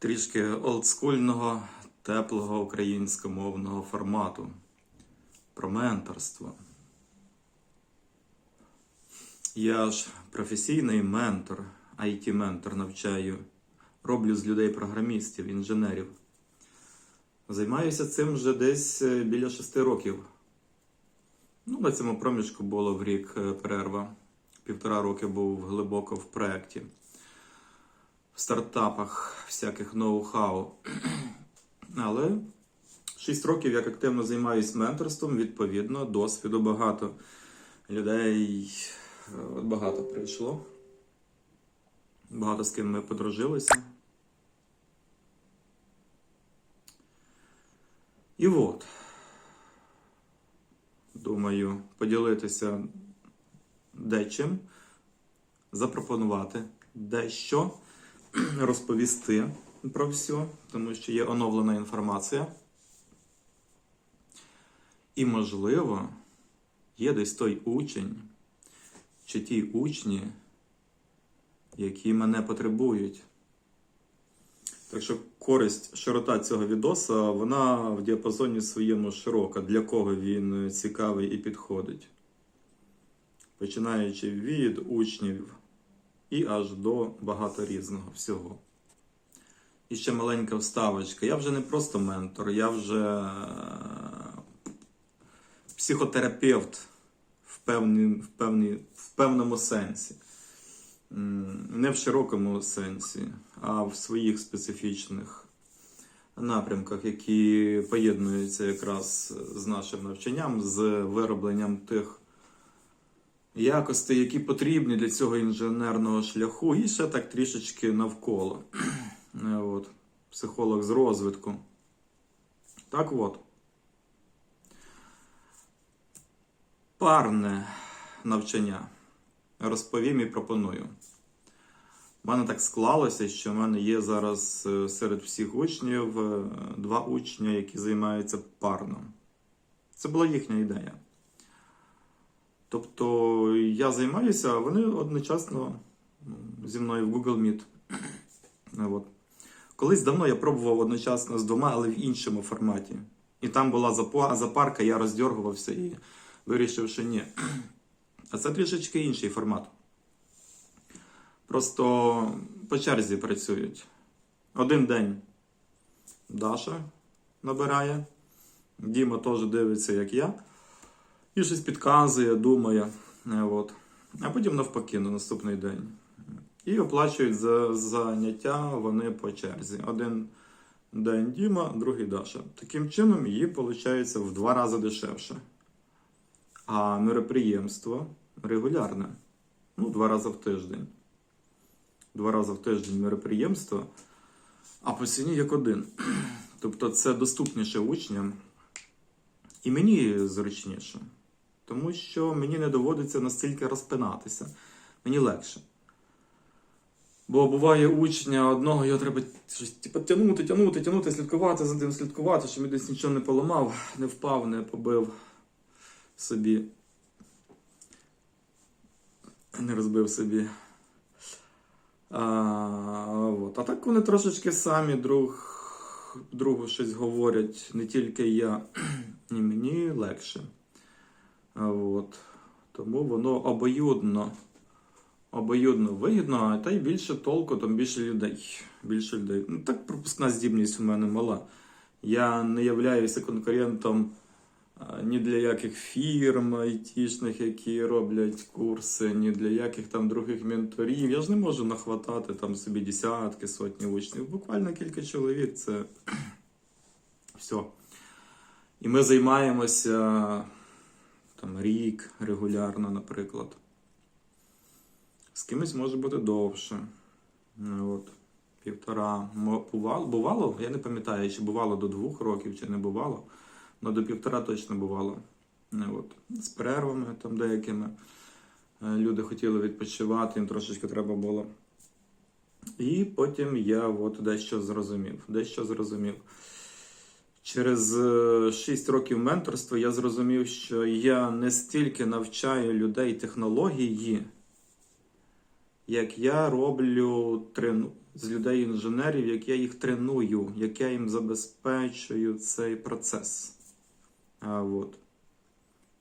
трішки олдскульного, теплого українськомовного формату про менторство. Я ж професійний ментор, IT-ментор навчаю. Роблю з людей програмістів, інженерів. Займаюся цим вже десь е, біля шести років. Ну, на цьому проміжку було в рік е, перерва. Півтора роки був глибоко в проєкті, в стартапах, всяких ноу-хау. Але 6 років як активно займаюся менторством, відповідно, досвіду багато. Людей е, от багато прийшло. Багато з ким ми подружилися. І от, думаю, поділитися дечим, запропонувати дещо, розповісти про все, тому що є оновлена інформація. І, можливо, є десь той учень чи ті учні, які мене потребують. Так що користь, широта цього відоса, вона в діапазоні своєму широка, для кого він цікавий і підходить. Починаючи від учнів і аж до багато різного всього. І ще маленька вставочка. Я вже не просто ментор, я вже е, психотерапевт в, певні, в, певні, в певному сенсі. Не в широкому сенсі, а в своїх специфічних напрямках, які поєднуються якраз з нашим навчанням, з виробленням тих якостей, які потрібні для цього інженерного шляху, і ще так трішечки навколо. Е, От. Психолог з розвитку. Так от. Парне навчання. Розповім і пропоную. У мене так склалося, що в мене є зараз е, серед всіх учнів е, два учня, які займаються парно. Це була їхня ідея. Тобто я займаюся, а вони одночасно зі мною в Google Meet. Е, От. Колись давно я пробував одночасно з двома, але в іншому форматі. І там була запа- запарка, я роздергувався і вирішив, що ні. А це трішечки інший формат. Просто по черзі працюють. Один день Даша набирає, Діма теж дивиться, як я, і щось підказує, думає. Е, От. А потім навпаки на наступний день. І оплачують за заняття вони по черзі. Один день Діма, другий Даша. Таким чином, її виходить в два рази дешевше. А мероприємство регулярне. Ну, два рази в тиждень. Два рази в тиждень мероприємство, а по ціні як один. Тобто це доступніше учням. І мені зручніше. Тому що мені не доводиться настільки розпинатися. Мені легше. Бо буває учня одного, його треба щось типу, тягнути, тягнути, тягнути, слідкувати за ним, слідкувати, щоб він десь нічого не поламав, не впав, не побив собі. Не розбив собі. А, от. а так вони трошечки самі друг, другу щось говорять, не тільки я, і мені легше. От. Тому воно обоюдно, обоюдно вигідно, а та й більше толку, там більше людей. Більше людей. Ну так пропускна здібність у мене мала. Я не являюся конкурентом ні для яких фірм айтішних, які роблять курси, ні для яких там других менторів. Я ж не можу нахватати там собі десятки, сотні учнів. Буквально кілька чоловік це все. І ми займаємося там рік регулярно, наприклад. З кимось може бути довше. От, півтора. Бувало, бувало, я не пам'ятаю, чи бувало до двох років, чи не бувало. Ну, до півтора точно бувало. От. З перервами там деякими. Е, Люди хотіли відпочивати, їм трошечки треба було. І потім я от дещо зрозумів. Дещо зрозумів. Через 6 років менторства я зрозумів, що я не стільки навчаю людей технології, як я роблю трену... з людей-інженерів, як я їх треную, як я їм забезпечую цей процес. А, от.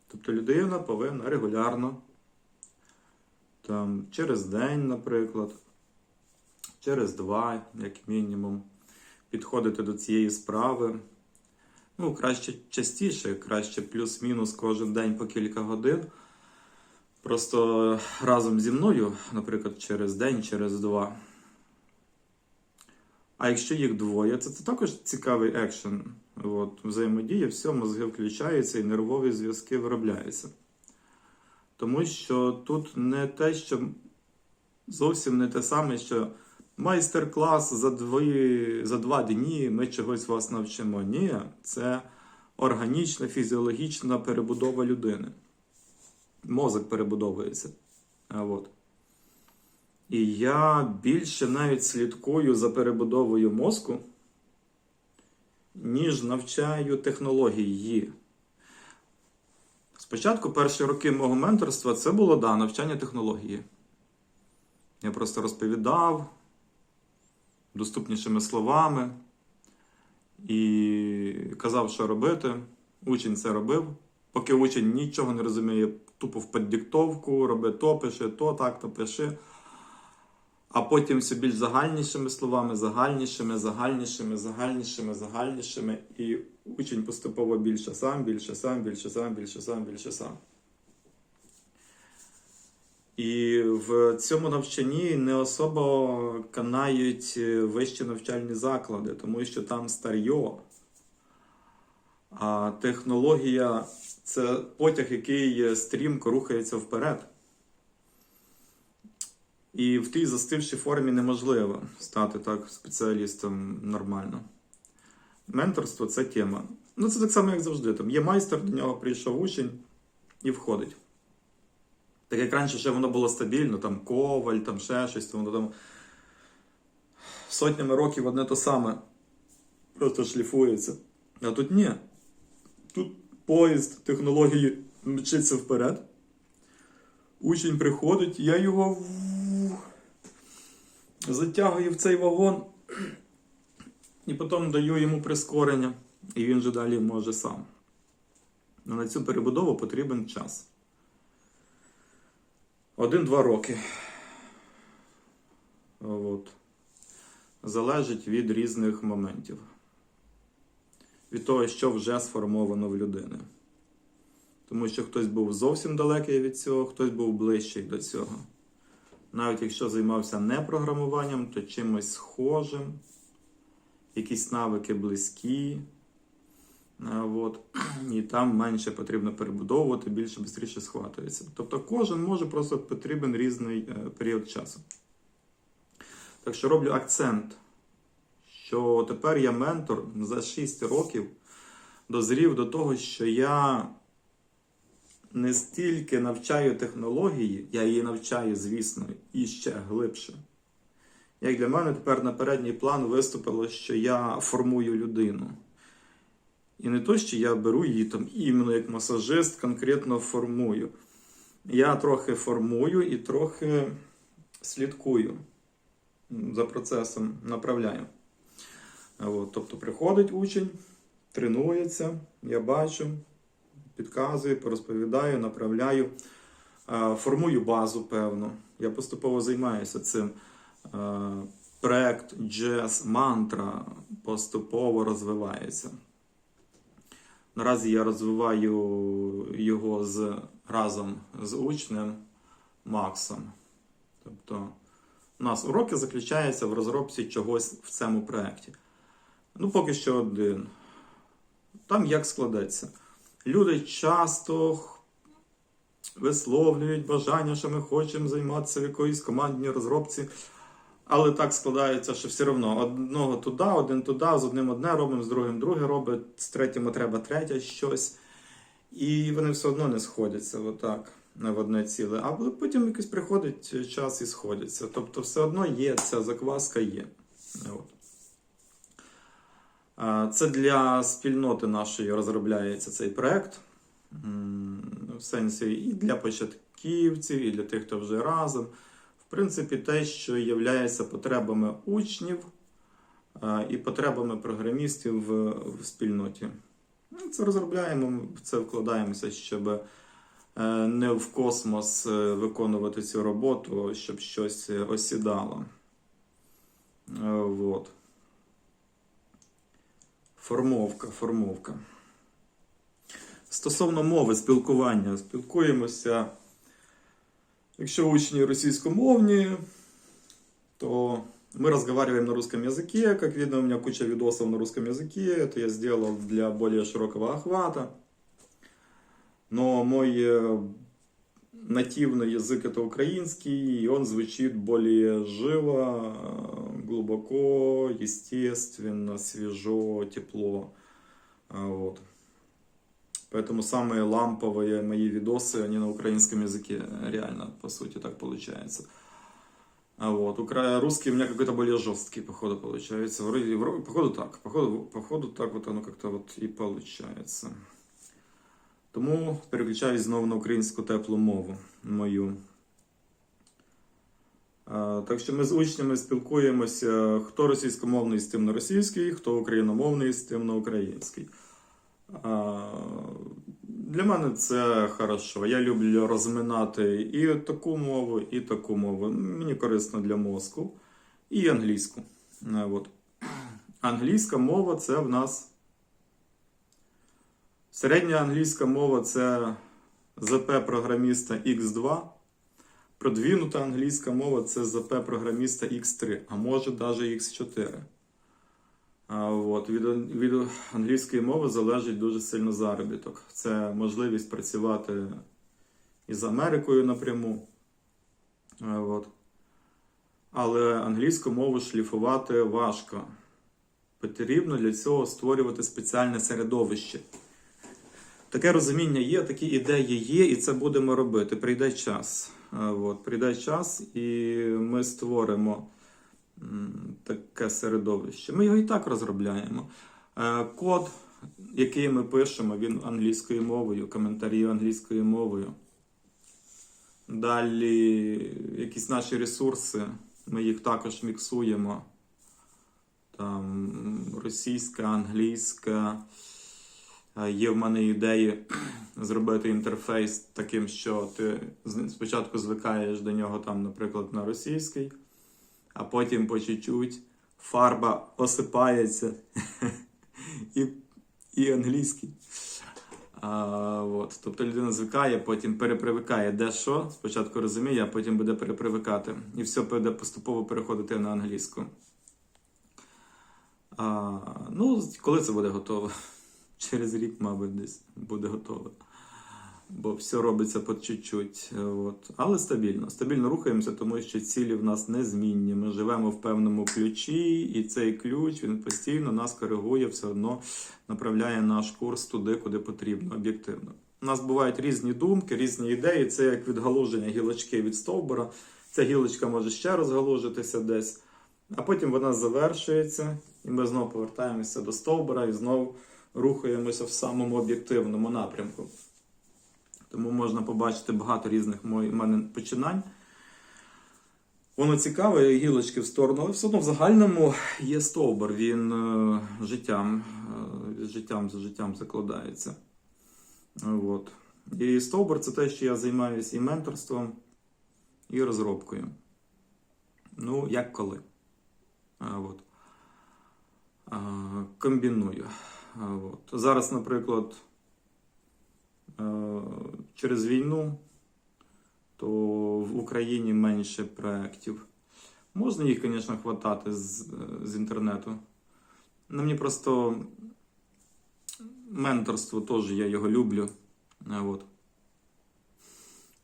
Тобто людина повинна регулярно, там, через день, наприклад, через два, як мінімум, підходити до цієї справи. Ну, краще частіше, краще плюс-мінус кожен день по кілька годин. Просто разом зі мною, наприклад, через день, через два. А якщо їх двоє, це, це також цікавий екшен. От, взаємодія, все, мозги включаються і нервові зв'язки виробляються. Тому що тут не те, що зовсім не те саме, що майстер-клас за, дві, за два дні ми чогось вас навчимо. Ні, це органічна, фізіологічна перебудова людини. Мозок перебудовується. А, от. І я більше навіть слідкую за перебудовою мозку, ніж навчаю технології. Спочатку перші роки мого менторства це було да, навчання технології. Я просто розповідав доступнішими словами і казав, що робити. Учень це робив. Поки учень нічого не розуміє, тупо в піддиктовку, роби то, пиши то, так, то пиши. А потім все більш загальнішими словами, загальнішими, загальнішими, загальнішими, загальнішими. І учень поступово більше сам, більше сам, більше сам, більше сам, більше сам. І в цьому навчанні не особо канають вищі навчальні заклади, тому що там старьо. А технологія це потяг, який стрімко рухається вперед. І в тій застившій формі неможливо стати так спеціалістом нормально. Менторство це тема. Ну, це так само, як завжди. Там є майстер, до нього прийшов учень і входить. Так як раніше ще воно було стабільно, там коваль, там ще щось, то воно там сотнями років одне то саме. Просто шліфується. А тут ні. Тут поїзд технології мчиться вперед. Учень приходить, я його затягую в цей вагон і потім даю йому прискорення, і він же далі може сам. Но на цю перебудову потрібен час. Один-два роки. От. Залежить від різних моментів. Від того, що вже сформовано в людини. Тому що хтось був зовсім далекий від цього, хтось був ближчий до цього. Навіть якщо займався не програмуванням, то чимось схожим, якісь навики близькі. Е, От. І там менше потрібно перебудовувати, більше швидше схватується. Тобто кожен може просто потрібен різний е, період часу. Так що роблю акцент, що тепер я ментор за 6 років дозрів до того, що я не стільки навчаю технології, я її навчаю, звісно, і ще глибше. Як для мене тепер на передній план виступило, що я формую людину. І не то, що я беру її там іменно як масажист, конкретно формую. Я трохи формую і трохи слідкую за процесом, направляю. От, тобто приходить учень, тренується, я бачу, підказую, порозповідаю, направляю, формую базу, певно. Я поступово займаюся цим. Проект Jazz Mantra поступово розвивається. Наразі я розвиваю його з, разом з учнем Максом. Тобто, у нас уроки заключаються в розробці чогось в цьому проєкті. Ну, поки що один. Там як складеться. Люди часто висловлюють бажання, що ми хочемо займатися в якоїсь командній розробці. Але так складається, що все одно одного туди, один туди, з одним одне робимо, з другим друге робить, з третім треба третє щось. І вони все одно не сходяться отак в одне ціле. А потім якийсь приходить час і сходяться. Тобто, все одно є ця закваска є. От. Це для спільноти нашої розробляється цей проект. В сенсі і для початківців, і для тих, хто вже разом. В принципі, те, що є потребами учнів е, і потребами програмістів в, в спільноті. Ну, Це розробляємо, це вкладаємося, щоб е, не в космос е, виконувати цю роботу, щоб щось осідало. Вот. Формовка, формовка. Стосовно мови спілкування, спілкуємося. Якщо учні російськомовні, то мы разговариваем на русском языке. Как видно, у меня куча видосов на русском языке. Это я сделал для более широкого охвата. Но мой э, нативный язык это украинский, и он звучит более живо, э, глубоко, естественно, свежо, тепло. А, Вот. Поэтому самые ламповые мои видосы, они на украинском языке. Реально, по сути, так получается. А вот, укра... русский у меня какой-то более жесткий, походу, получается. Вроде, вроде- походу так. Походу, походу так вот оно как-то вот и получается. Тому переключаюсь знову на українську теплу мову мою. А, Так що ми з учнями спілкуємося, хто російськомовний з тим на російський, хто україномовний з тим на український. Для мене це хорошо. Я люблю розминати і таку мову, і таку мову. Мені корисно для мозку. І англійську. Е, От. Англійська мова це в нас. Середня англійська мова це ЗП програміста X2. Продвинута англійська мова це ЗП програміста X3, а може навіть X4. От, від, від англійської мови залежить дуже сильно заробіток. Це можливість працювати із Америкою напряму. От. Але англійську мову шліфувати важко. Потрібно для цього створювати спеціальне середовище. Таке розуміння є, такі ідеї є, і це будемо робити. Прийде час. От, прийде час, і ми створимо таке середовище. Ми його і так розробляємо. Е, Код, який ми пишемо, він англійською мовою, коментарі англійською мовою. Далі якісь наші ресурси, ми їх також міксуємо. Там російська, англійська. Е, Є в мене ідеї зробити інтерфейс таким, що ти спочатку звикаєш до нього, там, наприклад, на російський, а потім по чуть-чуть фарба осипається і, і англійський. А, от. Тобто людина звикає, потім перепривикає де що, спочатку розуміє, а потім буде перепривикати. І все буде поступово переходити на англійську. А, ну, коли це буде готово? Через рік, мабуть, десь буде готово. Бо все робиться по чуть-чуть. е. Але стабільно. Стабільно рухаємося, тому що цілі в нас незмінні. Ми живемо в певному ключі, і цей ключ він постійно нас коригує, все одно направляє наш курс туди, куди потрібно, об'єктивно. У нас бувають різні думки, різні ідеї. Це як відгалуження гілочки від стовбура. Ця гілочка може ще розгалужитися десь, а потім вона завершується, і ми знову повертаємося до стовбура і знову рухаємося в самому об'єктивному напрямку. Тому можна побачити багато різних мене починань. Воно цікаве, гілочки в сторону, але все одно в загальному є стовбур, він е, життям, е, життям за життям закладається. От. І стовбур це те, що я займаюся і менторством, і розробкою. Ну, як коли. Е, От. Е, Комбіную. Е, От. Зараз, наприклад, через війну, то в Україні менше проєктів. Можна їх, звісно, хватати з, з інтернету. Ну, мені просто менторство теж я його люблю. От.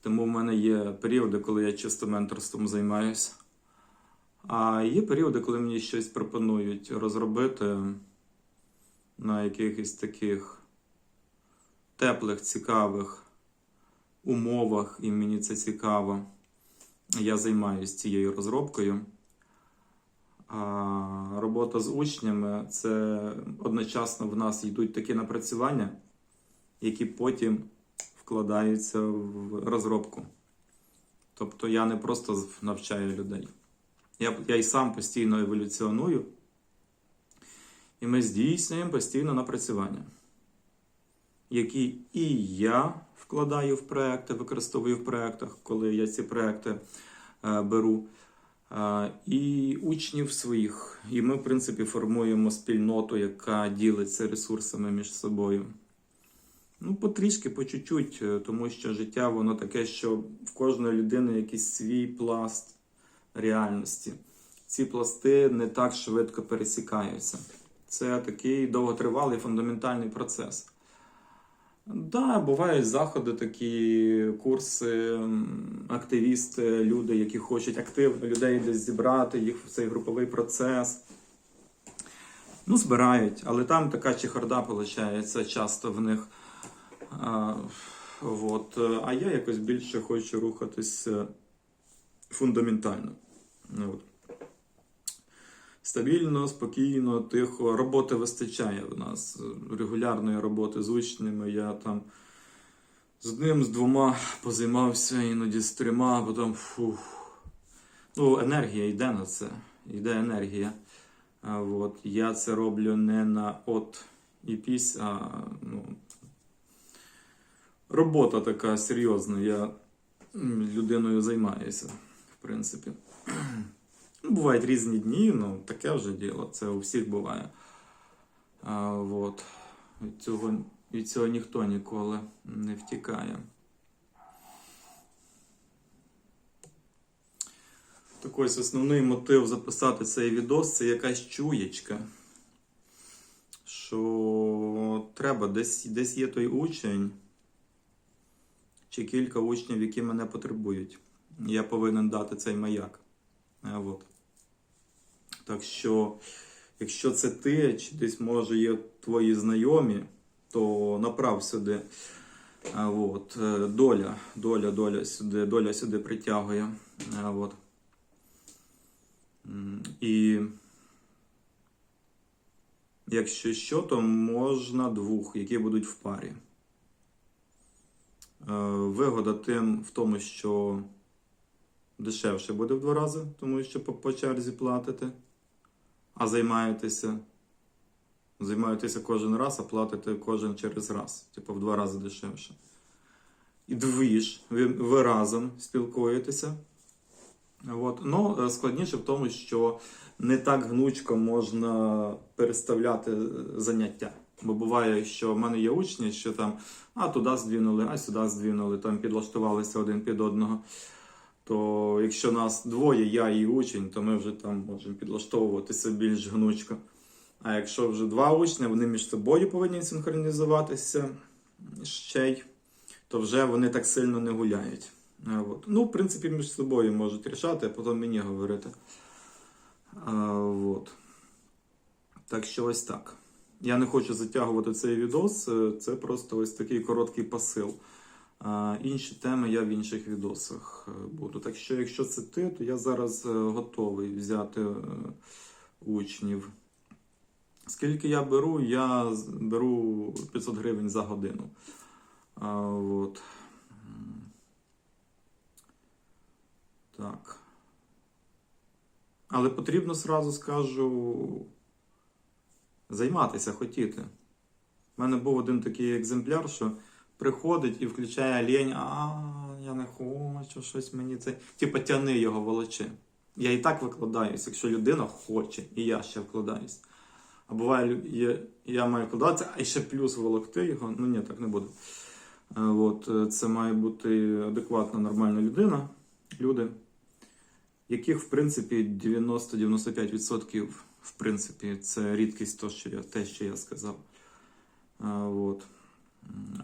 Тому в мене є періоди, коли я чисто менторством займаюся. А є періоди, коли мені щось пропонують розробити на якихось таких теплих, цікавих умовах, і мені це цікаво. Я займаюся цією розробкою. А робота з учнями це одночасно в нас йдуть такі напрацювання, які потім вкладаються в розробку. Тобто я не просто навчаю людей. Я, я й сам постійно еволюціоную, і ми здійснюємо постійно напрацювання, які і я вкладаю в проекти, використовую в проектах, коли я ці проекти е, беру, е, і учнів своїх. І ми, в принципі, формуємо спільноту, яка ділиться ресурсами між собою. Ну, потрішки, по чуть-чуть, е, тому що життя воно таке, що в кожної людини якийсь свій пласт реальності. Ці пласти не так швидко пересікаються. Це такий довготривалий фундаментальний процес. Да, бувають заходи, такі курси, активісти, люди, які хочуть активно людей десь зібрати, їх в цей груповий процес. Ну, збирають, але там така чехарда виходить часто в них. А, от. а я якось більше хочу рухатися фундаментально. От. Стабільно, спокійно, тихо. Роботи вистачає в нас. Регулярної роботи з учнями. Я там з одним, з двома позаймався, іноді з трьома, потім фух. Ну, енергія йде на це. Йде енергія. А, от. Я це роблю не на от і пісь, а ну, робота така серйозна. Я людиною займаюся, в принципі. Ну, бувають різні дні, ну таке вже діло, це у всіх буває. А, от. Від цього, від цього ніхто ніколи не втікає. Так ось основний мотив записати цей відос це якась чуєчка. Що треба, десь, десь є той учень, чи кілька учнів, які мене потребують. Я повинен дати цей маяк. От. Так що, якщо це ти, чи десь може є твої знайомі, то направ сюди. От. е, Доля, доля, доля сюди, доля сюди притягує. От. І якщо що, то можна двох, які будуть в парі. Е, Вигода тим в тому, що дешевше буде в два рази, тому що по, по черзі платите, а займаєтеся. Займаєтеся кожен раз, а платите кожен через раз, типу в два рази дешевше. І двіж, ви, ви разом спілкуєтеся. От. Ну, е, складніше в тому, що не так гнучко можна переставляти е, заняття. Бо буває, що в мене є учні, що там а туди здвинули, а сюди здвинули, там підлаштувалися один під одного. То якщо нас двоє, я і учень, то ми вже там можемо підлаштовуватися більш гнучко. А якщо вже два учні, вони між собою повинні синхронізуватися ще й, то вже вони так сильно не гуляють. От. Ну, в принципі, між собою можуть рішати, а потім мені говорити. А, от. Так що ось так. Я не хочу затягувати цей відос, е, це просто ось такий короткий посил. Інші теми я в інших відосах е, буду. Так що, якщо це ти, то я зараз е, готовий взяти е, учнів. Скільки я беру, я беру 500 гривень за годину. От. Так. Але потрібно сразу скажу займатися, хотіти. У мене був один такий екземпляр, що приходить і включає лінь, а я не хочу, щось мені це. Типа тяни його волочи. Я і так викладаюсь, якщо людина хоче, і я ще вкладаюсь. А буває, є- я маю вкладатися, а ще плюс волокти його. Ну ні, так не буде. Е, От, е, це має бути адекватна, нормальна людина, люди, яких, в принципі, 90-95% в принципі, це рідкість то, що я, те, що я сказав. От.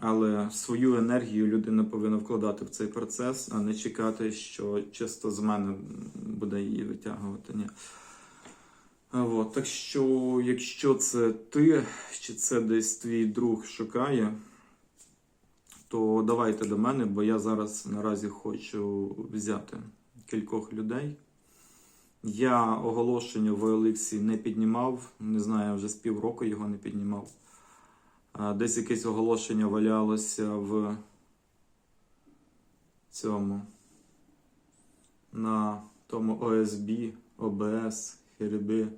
Але свою енергію людина повинна вкладати в цей процес, а не чекати, що чисто з мене буде її витягувати. Ні. От. Так що, якщо це ти, чи це десь твій друг шукає, то давайте до мене, бо я зараз наразі хочу взяти кількох людей. Я оголошення в OLX не піднімав, не знаю, вже з півроку його не піднімав. Десь якесь оголошення валялося в цьому на тому OSB, OBS, Heribi.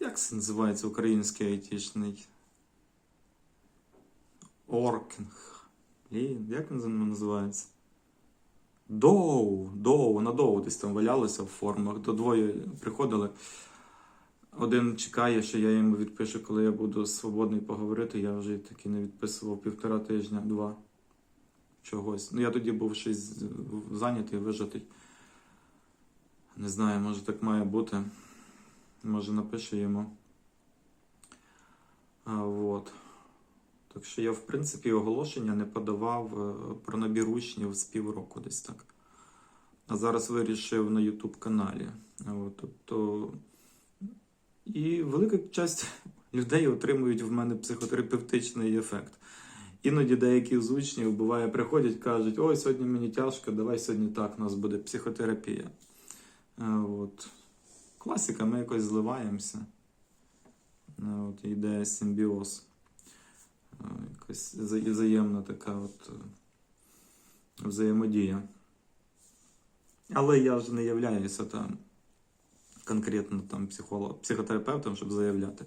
Як це називається український айтішний? Оркінг. Як він називається? Доу, доу, на доу десь там валялося в формах. До двоє приходили. Один чекає, що я йому відпишу, коли я буду свободний поговорити. Я вже таки не відписував півтора тижня, два чогось. Ну я тоді був щось зайнятий, вижатий. Не знаю, може так має бути. Може напишу йому. А, вот. Так що я, в принципі, оголошення не подавав е, про набір учнів з півроку десь так. А зараз вирішив на YouTube каналі. От, тобто... І велика частина людей отримують в мене психотерапевтичний ефект. Іноді деякі з учнів буває, приходять, кажуть, ой, сьогодні мені тяжко, давай сьогодні так, у нас буде психотерапія. Е, От. Класика, ми якось зливаємося. Е, От, йде симбіоз. Е, Якась взаємна така от взаємодія. Але я ж не являюся там конкретно там психолог, психотерапевтом, щоб заявляти,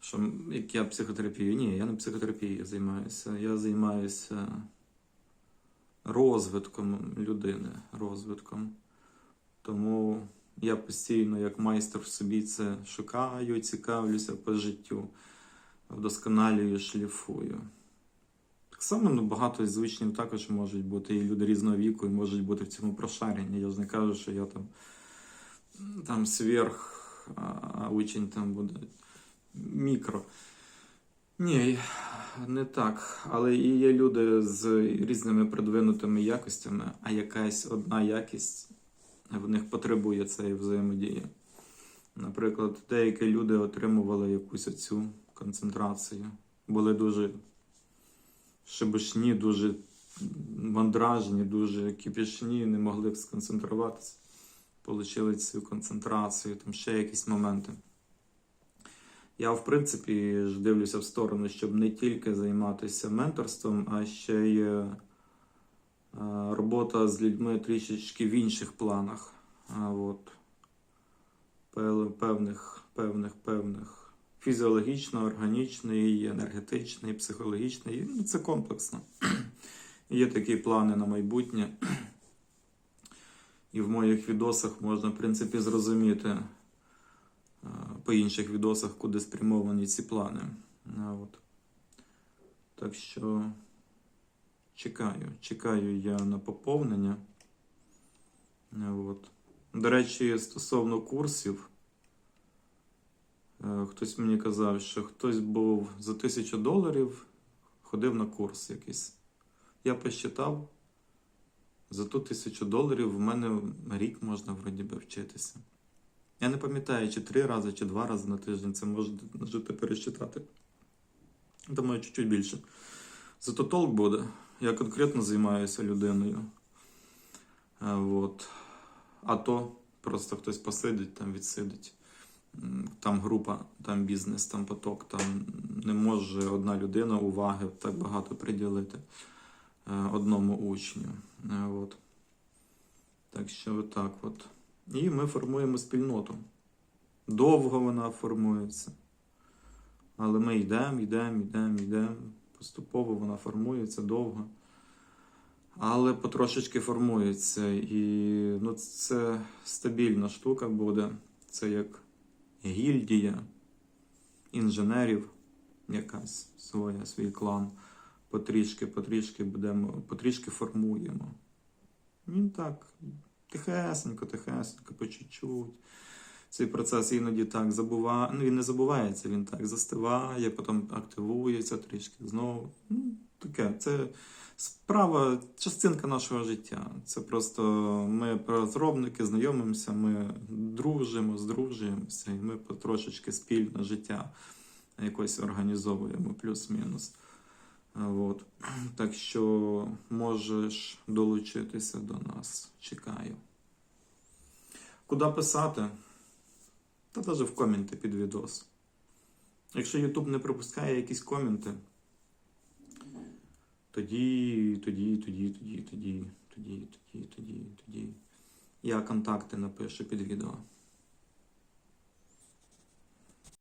що як я психотерапією. Ні, я не психотерапією займаюся. Я займаюся розвитком людини, розвитком. Тому я постійно, як майстер в собі, це шукаю, цікавлюся по життю, вдосконалюю, шліфую. Так само ну, багато з також можуть бути і люди різного віку, і можуть бути в цьому прошарені. Я ж не кажу, що я там, там сверх, учень там буде мікро. Ні, не так. Але і є люди з різними продвинутими якостями, а якась одна якість в них потребує цієї взаємодії. Наприклад, деякі люди отримували якусь оцю концентрацію, були дуже шебешні, дуже мандражні, дуже кипішні, не могли сконцентруватися. Получили цю концентрацію, там ще якісь моменти. Я, в принципі, ж дивлюся в сторону, щоб не тільки займатися менторством, а ще й е, робота з людьми трішечки в інших планах. От. Певних, певних, певних фізіологічно, органічний, енергетичний, психологічний. Ну, Це комплексно. Є такі плани на майбутнє. І в моїх відосах можна, в принципі, зрозуміти е, по інших відосах, куди спрямовані ці плани. От. Так що чекаю, чекаю я на поповнення. От. До речі, стосовно курсів, е, хтось мені казав, що хтось був за тисячу доларів, ходив на курс якийсь. Я посчитав, за ту тисячу доларів в мене рік можна вроді би вчитися. Я не пам'ятаю, чи три рази, чи два рази на тиждень це можете пересчитати. Думаю, чуть-чуть більше. Зато толк буде. Я конкретно займаюся людиною. А, от. а то просто хтось посидить, там відсидить. Там група, там бізнес, там поток, там не може одна людина уваги так багато приділити е, одному учню. Е, От. Так що так от. І ми формуємо спільноту. Довго вона формується. Але ми йдемо, йдемо, йдемо, йдемо. Поступово вона формується довго. Але потрошечки формується. І ну, це стабільна штука буде. Це як гільдія інженерів, якась своя, свій клан. Потрішки, потрішки будемо, потрішки формуємо. Він так, тихесенько, тихесенько, по чуть-чуть. Цей процес іноді так забуває. Ну, він не забувається, він так застиває, потім активується трішки знову. Ну, таке. Це справа, частинка нашого життя. Це просто ми розробники, знайомимося, ми дружимо, здружуємося, і ми потрошечки спільне життя якось організовуємо, плюс-мінус. От. Так що можеш долучитися до нас. Чекаю. Куди писати? Та навіть в коменти під відос. Якщо YouTube не пропускає якісь коменти, тоді, тоді, тоді, тоді, тоді, тоді, тоді, тоді, тоді. Я контакти напишу під відео.